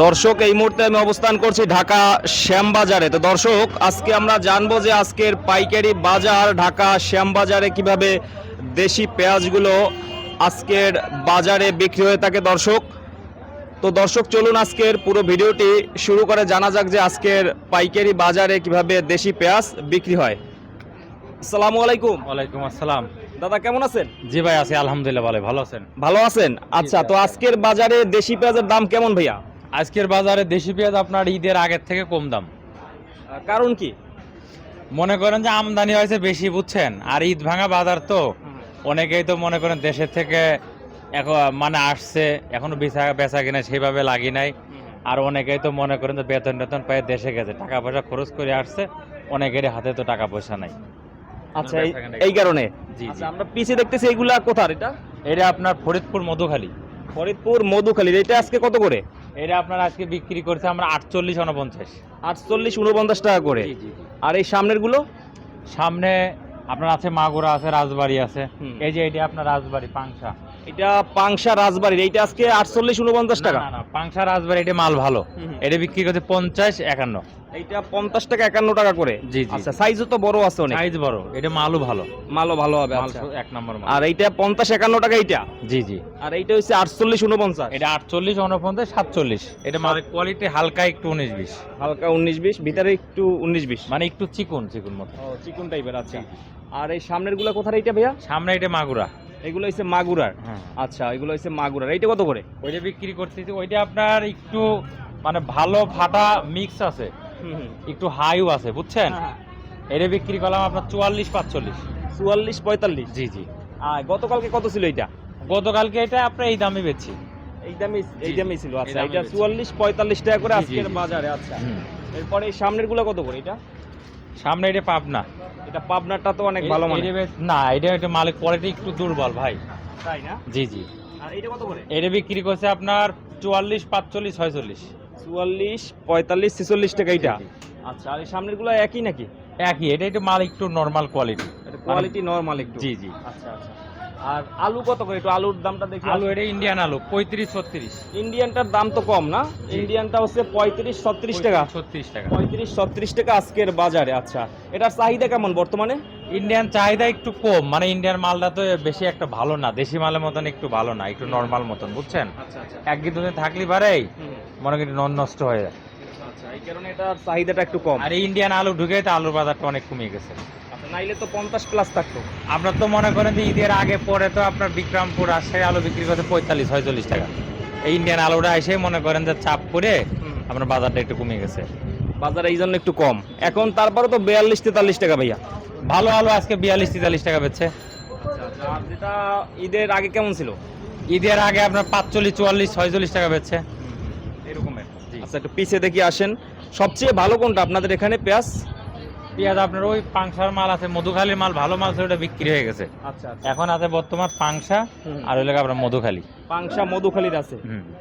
দর্শক এই মুহূর্তে আমি অবস্থান করছি ঢাকা শ্যামবাজারে। তো দর্শক আজকে আমরা জানব যে আজকের পাইকারি বাজার ঢাকা শ্যামবাজারে কীভাবে দেশি পেঁয়াজগুলো আজকের বাজারে বিক্রি হয়ে থাকে দর্শক। তো দর্শক চলুন আজকের পুরো ভিডিওটি শুরু করে জানা যাক যে আজকের পাইকারি বাজারে কীভাবে দেশি পেঁয়াজ বিক্রি হয়। আসসালামু আলাইকুম। ওয়ালাইকুম আসসালাম। দাদা কেমন আছেন? জি ভাই আছি আলহামদুলিল্লাহ ভালো ভালো আছেন? ভালো আছেন? আচ্ছা তো আজকের বাজারে দেশি পেঁয়াজের দাম কেমন ভাইয়া? আজকের বাজারে দেশি পেঁয়াজ আপনার ঈদের আগের থেকে কম দাম। কারণ কি? মনে করেন যে আমদানি হয়েছে বেশি বুঝছেন? আর ঈদ ভাঙা বাজার তো। অনেকেই তো মনে করেন দেশের থেকে এখন মানে আসছে এখনও বেচা বেচা কিনা সেইভাবে লাগি নাই। আর অনেকেই তো মনে করেন যে বেতন টেতন পায়ে দেশে গেছে। টাকা পয়সা খরচ করে আসছে অনেকেরই হাতে তো টাকা পয়সা নাই। আচ্ছা এই- কারণে? জি আচ্ছা আমরা পিছিয়ে দেখতেছি এগুলা কোথার এটা? এটা আপনার ফরিদপুর মধুখালী। ফরিদপুর মধুখালীর এটা আজকে কত করে? এটা আপনার আজকে বিক্রি করছে আমরা আটচল্লিশ উনপঞ্চাশ। আটচল্লিশ উনপঞ্চাশ টাকা করে। আর এই সামনেরগুলো সামনে আপনার আছে মাগুরা আছে রাজবাড়ি আছে। এই যে এটা আপনার রাজবাড়ি পাংশা। এটা পাংশা রাজবাড়ির এইটা আজকে আটচল্লিশ উনপঞ্চাশ টাকা। পাংশা রাজবাড়ি এটা মাল ভালো। এটা বিক্রি করছে পঞ্চাশ একান্ন। এইটা পঞ্চাশ টাকা একান্ন টাকা করে। জি, জি। আচ্ছা সাইজও তো বড় আছে অনেক। সাইজ বড় এটা মালও ভালো। মালও ভালো হবে আচ্ছা। এক নম্বর আর এইটা পঞ্চাশ একান্ন টাকা এইটা। জি জি। আর এইটা হচ্ছে আটচল্লিশ উনপঞ্চাশ। এটা আটচল্লিশ উনপঞ্চাশ সাতচল্লিশ। এটা মালের কোয়ালিটি হালকা একটু উনিশ বিশ। হালকা উনিশ বিশ ভিতরে একটু উনিশ বিশ। মানে একটু চিকুন চিকুন মতো। চিকন টাইপের আচ্ছা। আর এই সামনেরগুলা কোথায় এইটা ভাইয়া? সামনে এটা মাগুরা। এগুলো হচ্ছে মাগুরার। হ্যাঁ। আচ্ছা এগুলো হচ্ছে মাগুরার। এইটা কত করে? ওইটা বিক্রি করতেছি। ওইটা আপনার একটু মানে ভালো ফাটা মিক্স আছে। একটু হাইও আছে বুঝছেন? হ্যাঁ, এটা বিক্রি করলাম আপনার চুয়াল্লিশ পাঁচচল্লিশ। চুয়াল্লিশ পঁয়তাল্লিশ? জি জি। আর গতকালকে কত ছিল এটা গতকালকে এটা আপনার এই দামে বেচছি। এই দামে এই দামে ছিল। আচ্ছা এটা চুয়াল্লিশ পঁয়তাল্লিশ টাকা করে আজকের বাজারে আচ্ছা। এরপরে এই সামনেরগুলো কত করে এটা? সামনে এটা পাবনা। এটা পাবনাটা তো অনেক ভালো মানে। না এটা একটা মালিক কোয়ালিটি একটু দুর্বল ভাই। তাই না? জি জি। আর এটা কত করে? এটা বিক্রি করছে আপনার চুয়াল্লিশ পাঁচচল্লিশ ছয়চল্লিশ। চুয়াল্লিশ পঁয়তাল্লিশ ছেচল্লিশ টাকা এটা। আচ্ছা আর এই সামনেরগুলো একই নাকি? একই এটা একটু মাল একটু নরমাল কোয়ালিটি কোয়ালিটি নরমাল একটু। জি জি। আচ্ছা আচ্ছা। আর আলু কত করে? একটু আলুর দামটা দেখি। আলু এটা ইন্ডিয়ান আলু পঁয়ত্রিশ ছত্রিশ। ইন্ডিয়ানটার দাম তো কম না? ইন্ডিয়ানটা হচ্ছে পঁয়ত্রিশ ছত্রিশ টাকা। ছত্রিশ টাকা। পঁয়ত্রিশ ছত্রিশ টাকা আজকের বাজারে। আচ্ছা এটার চাহিদা কেমন বর্তমানে? ইন্ডিয়ান চাহিদা একটু কম মানে ইন্ডিয়ান মালটা তো বেশি একটা ভালো না দেশি মালের মতন একটু ভালো না একটু নর্মাল মতন বুঝছেন? আচ্ছা আচ্ছা। এক দুদিন থাকলে পারেই মনে করি নন নষ্ট হয়ে যায়। আচ্ছা এই কারণে এটার চাহিদাটা একটু কম। আর ইন্ডিয়ান আলু ঢুকে তো আলুর বাজারটা অনেক কমে গেছে। নাইলে তো পঞ্চাশ প্লাস থাকতো। আপনার তো মনে করেন যে ঈদের আগে পরে তো আপনার বিক্রমপুর রাজশাহী আলু বিক্রি করতে পঁয়তাল্লিশ ছয়চল্লিশ টাকা। এই ইন্ডিয়ান আলুটা এসে মনে করেন যে চাপ করে আপনার বাজারটা একটু কমে গেছে। বাজারে এই জন্য একটু কম। এখন তারপরে তো বিয়াল্লিশ তেতাল্লিশ টাকা ভাইয়া। ভালো আলু আজকে বিয়াল্লিশ তেতাল্লিশ টাকা বেচছে। আর যেটা ঈদের আগে কেমন ছিল? ঈদের আগে আপনার পাঁচচল্লিশ চুয়াল্লিশ ছয়চল্লিশ টাকা বেচছে। এরকমের। আচ্ছা একটু পিছিয়ে দেখি আসেন। সবচেয়ে ভালো কোনটা? আপনাদের এখানে পেঁয়াজ? পেঁয়াজ আপনার ওই পাংসার মাল আছে মধুখালীর মাল ভালো মাল ছিল ওটা বিক্রি হয়ে গেছে। আচ্ছা আচ্ছা। এখন আছে বর্তমান হুম। আর ওই আপনার মধুখালী। পাংশা মধুখালীর আছে?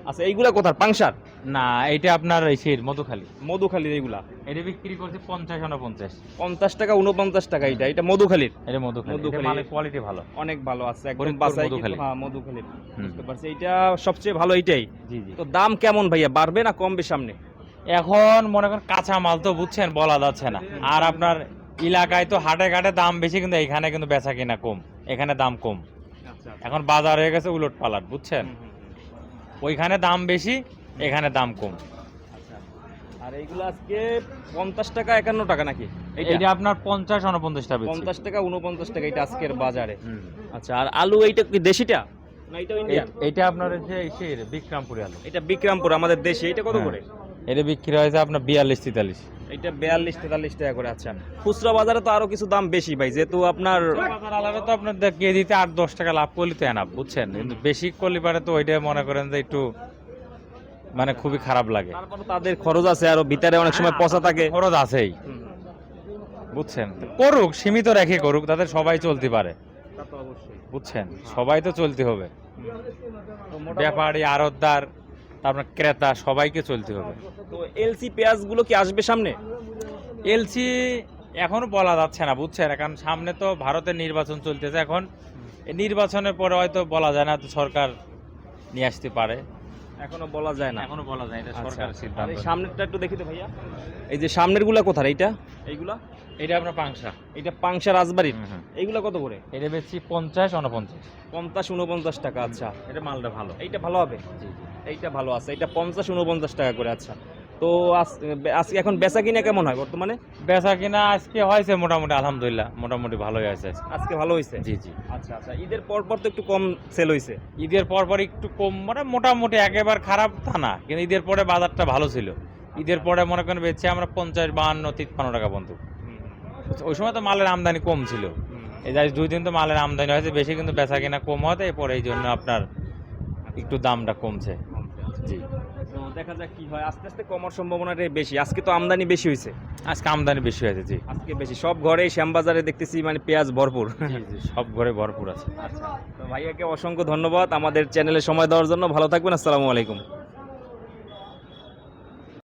আচ্ছা এইগুলা কোথার? পাংশার? না এটা আপনার এই সেই মধুখালী। মধুখালীর এইগুলা? এটা বিক্রি করছে পঞ্চাশ উনপঞ্চাশ। পঞ্চাশ টাকা উনপঞ্চাশ টাকা এটা এটা মধুখালীর? এটা মধুখালী। এটা মধুখালী। কোয়ালিটি ভালো। অনেক ভালো আছে একদম বাসাই মধুখালী। হ্যাঁ মধুখালীর। বুঝতে পারছি। এইটা সবচেয়ে ভালো এইটাই। জি জি। তো দাম কেমন ভাইয়া? বাড়বে না কমবে সামনে? এখন মনে করেন কাঁচা মাল তো বুঝছেন বলা যাচ্ছে না। আর আপনার এলাকায় তো হাটে ঘাটে দাম বেশি কিন্তু এখানে কিন্তু বেচা কিনা কম। এখানে দাম কম। এখন বাজার হয়ে গেছে উলট পালাট বুঝছেন? ওইখানে দাম বেশি এখানে দাম কম। আর এইগুলো আজকে পঞ্চাশ টাকা একান্ন টাকা নাকি? এটা আপনার পঞ্চাশ উনপঞ্চাশ টাকা পঞ্চাশ টাকা উনপঞ্চাশ টাকা এটা আজকের বাজারে। আচ্ছা আর আলু এইটা কি দেশিটা? এটা আপনার হচ্ছে সেই আলু। এটা বিক্রমপুর আমাদের দেশে। এটা কত হ্যাঁ। করে? এটা বিক্রি হয়েছে আপনার বিয়াল্লিশ তেতাল্লিশ। এটা বিয়াল্লিশ তেতাল্লিশ টাকা করে আছেন খুচরা বাজারে তো আরও কিছু দাম বেশি ভাই যেহেতু আপনার আলাদা তো আপনার কেজিতে আট দশ টাকা লাভ করলে তো এনাফ বুঝছেন? কিন্তু বেশি করলে পারে তো ওইটা মনে করেন যে একটু মানে খুবই খারাপ লাগে। তাদের খরচ আছে আরও ভিতরে অনেক সময় পচা থাকে। খরচ আছেই। বুঝছেন? করুক সীমিত রেখে করুক তাদের সবাই চলতে পারে। বুঝছেন? সবাই তো চলতে হবে। ব্যাপারী আড়তদার তারপর ক্রেতা সবাইকে চলতে হবে। তো এলসি পেঁয়াজগুলো কি আসবে সামনে? এলসি এখনও বলা যাচ্ছে না বুঝছেন? এখন সামনে তো ভারতের নির্বাচন চলতেছে। এখন নির্বাচনের পরে হয়তো বলা যায় না তো সরকার নিয়ে আসতে পারে। এখনও বলা যায় না। এখনও বলা যায় এটা আচ্ছা। সরকারের সিদ্ধান্ত। সামনেরটা একটু দেখি তো ভাইয়া। এই যে সামনেরগুলা কোথায় এইটা? এইগুলা? এটা আপনার পাংশা। এটা পাংশা রাজবাড়ির। এইগুলা কত করে? এটা বেশি পঞ্চাশ উনপঞ্চাশ পঞ্চাশ উনপঞ্চাশ টাকা আচ্ছা। এটা মালটা ভালো। এইটা ভালো হবে? জি জি। এইটা ভালো আছে। এটা পঞ্চাশ উনপঞ্চাশ টাকা করে আচ্ছা। তো আজ- আজকে এখন বেচা কিনা কেমন হয় বর্তমানে? বেচা কিনা আজকে হয়েছে মোটামুটি আলহামদুলিল্লাহ মোটামুটি ভালোই আছে আজকে। ভালো হয়েছে? জি জি। আচ্ছা আচ্ছা ঈদের পর পর তো একটু কম সেল হয়েছে? ঈদের পর পর একটু কম মানে মোটামুটি একেবারে খারাপ তা না কিন্তু ঈদের পরে বাজারটা ভালো ছিল। ঈদের পরে মনে করেন বেচছি আমরা পঞ্চাশ বাহান্ন তিপ্পান্ন টাকা পর্যন্ত ওই সময় তো মালের আমদানি কম ছিল। এই যাই দুই দিন তো মালের আমদানি হয়েছে বেশি কিন্তু বেচা কিনা কম হতে এরপরে এই জন্য আপনার একটু দামটা কমছে। জি। তো দেখা যাক কি হয়। আস্তে আস্তে কমার সম্ভাবনাটাই বেশি। আজকে তো আমদানি বেশি হয়েছে। আজকে আমদানি বেশি হয়েছে জি। আজকে বেশি। সব ঘরে শ্যামবাজারে দেখতেছি মানে পেঁয়াজ ভরপুর। সব ঘরে ভরপুর আছে। আচ্ছা। তো ভাইয়াকে অসংখ্য ধন্যবাদ আমাদের চ্যানেলে সময় দেওয়ার জন্য। ভালো থাকবেন। আসসালামু আলাইকুম।